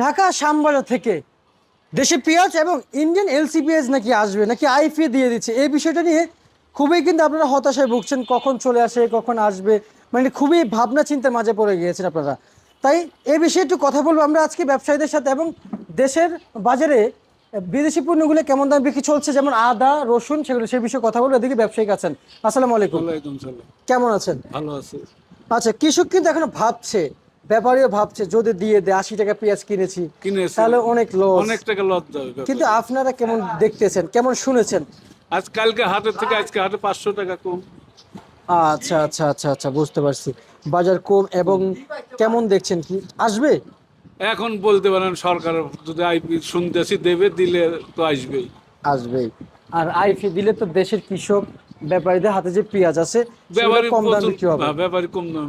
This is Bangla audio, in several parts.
ঢাকা শ্যামবাজার থেকে দেশে পেঁয়াজ এবং ইন্ডিয়ান এলসি পেঁয়াজ নাকি আসবে নাকি আইফি দিয়ে দিচ্ছে? এই বিষয়টা নিয়ে খুবই কিন্তু আপনারা হতাশায় ভুগছেন কখন চলে আসে কখন আসবে মানে খুবই ভাবনা চিন্তার মাঝে পড়ে গিয়েছেন আপনারা। তাই এ বিষয়ে একটু কথা বলব আমরা আজকে ব্যবসায়ীদের সাথে এবং দেশের বাজারে বিদেশি পণ্যগুলো কেমন দাম বিক্রি চলছে যেমন আদা রসুন সেগুলো সেই বিষয়ে কথা বলব এদিকে ব্যবসায়িক আছেন। আসসালামু আলাইকুম। কেমন আছেন? ভালো আছে। আচ্ছা কৃষক কিন্তু এখনও ভাবছে ব্যাপারীও ভাবছে যদি দিয়ে দেয় আশি টাকা পেঁয়াজ কিনেছি তাহলে অনেক লস অনেক টাকা হবে কিন্তু আপনারা কেমন দেখতেছেন কেমন শুনেছেন? আজ কালকে হাটের থেকে আজকে হাটে পাঁচশো টাকা কম। আচ্ছা আচ্ছা আচ্ছা আচ্ছা বুঝতে পারছি। বাজার কম এবং কেমন দেখছেন কি? আসবে? এখন বলতে পারেন সরকার যদি আইপি শুনতেছি দেবে দিলে তো আসবেই। আসবেই। আর আইফি দিলে তো দেশের কৃষক ব্যাপারীদের হাতে যে পেঁয়াজ আছে কম দাম কি হবে। ব্যাপারী কম দাম।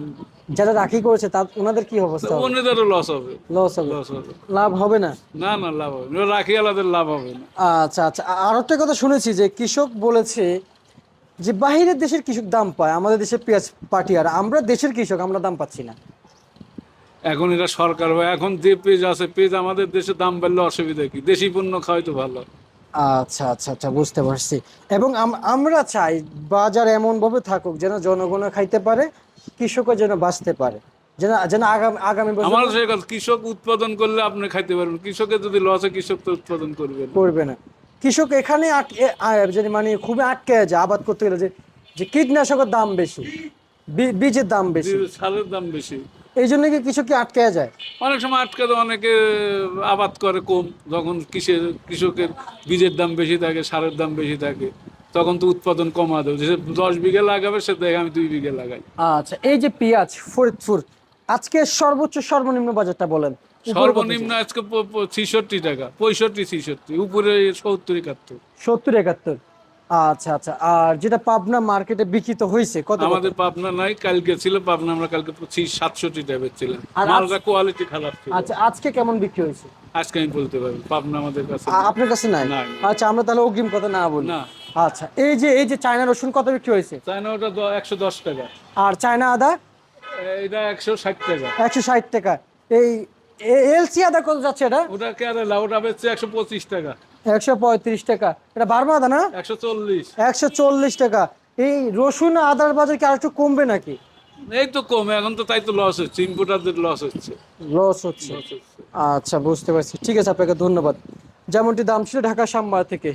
যারা রাখি করেছে তার ওনাদের কি অবস্থা হবে? অন্যদেরও লস হবে। লস হবে। লস হবে। লাভ হবে না? না না লাভ হবে না। রাখি আলাদের লাভ হবে না। আচ্ছা আচ্ছা। আর একটা কথা শুনেছি যে কৃষক বলেছে যে বাহিরের দেশের কৃষক দাম পায় আমাদের দেশে পেঁয়াজ পাটি আর আমরা দেশের কৃষক আমরা দাম পাচ্ছি না। এখন এটা সরকার হয় এখন যে পেজ আছে পেজ আমাদের দেশে দাম বাড়লে অসুবিধা কি? দেশি পণ্য খাওয়াই তো ভালো। আচ্ছা আচ্ছা আচ্ছা বুঝতে পারছি। এবং আমরা চাই বাজার এমন ভাবে থাকুক যেন জনগণ খাইতে পারে কৃষকও যেন বাঁচতে পারে। যেন যেন আগামী আগামী বছর আমার সেই কথা কৃষক উৎপাদন করলে আপনি খাইতে পারবেন। কৃষকের যদি লসে কৃষক তো উৎপাদন করবে না। করবে না। কৃষক এখানে যে মানে খুবই আটকে যায় আবাদ করতে গেলে যে যে কীটনাশকের দাম বেশি বী- বীজের দাম বেশি। যে সারের দাম বেশি। এই জন্য কি কৃষক কি আটকে যায়? অনেক সময় আটকে তো অনেকে আবাদ করে কম যখন কৃষের কৃষকের বীজের দাম বেশি থাকে সারের দাম বেশি থাকে। তখন তো উৎপাদন কমা দেবে। যে দশ বিঘা লাগাবে সে দেখে আমি দুই বিঘা লাগাই। আচ্ছা এই যে পেঁয়াজ ফরিদপুর আজকে সর্বোচ্চ সর্বনিম্ন বাজারটা বলেন। সর্বনিম্ন আজকে ছিষট্টি টাকা পঁয়ষট্টি ছিষট্টি উপরে সত্তর একাত্তর। সত্তর একাত্তর। আচ্ছা আচ্ছা আর যেটা পাবনা মার্কেটে বিক্রিত হয়েছে কত? আমাদের পাবনা নাই কালকে ছিল পাবনা আমরা কালকে সাতষট্টি টাইপের ছিলাম মালটা কোয়ালিটি খারাপ ছিল। আচ্ছা আজকে কেমন বিক্রি হয়েছে? আজকে আমি বলতে পারি পাবনা আমাদের কাছে আপনার কাছে নাই? নাই। আচ্ছা আমরা তাহলে অগ্রিম কথা না বলি। না। আচ্ছা এই যে এই যে চায়না রসুন কত বিক্রি হয়েছে? চায়না ওটা একশো দশ টাকা। আর চায়না আদা? এটা একশো ষাট টাকা। একশো ষাট টাকা। এই এলসি আদা কত যাচ্ছে এটা? ওটা কেরালা ওটা বেচছে একশো পঁচিশ টাকা। একশো পঁয়ত্রিশ টাকা। এটা বার্মা আদা না? একশো চল্লিশ। একশো চল্লিশ টাকা। এই রসুন আদার বাজার কি আর একটু কমবে নাকি? এই তো কমে এখন তো তাই তো লস হচ্ছে ইম্পোর্টারদের লস হচ্ছে। লস হচ্ছে। আচ্ছা বুঝতে পারছি। ঠিক আছে আপনাকে ধন্যবাদ। যেমনটি দাম ছিল ঢাকা সাম্বার থেকে।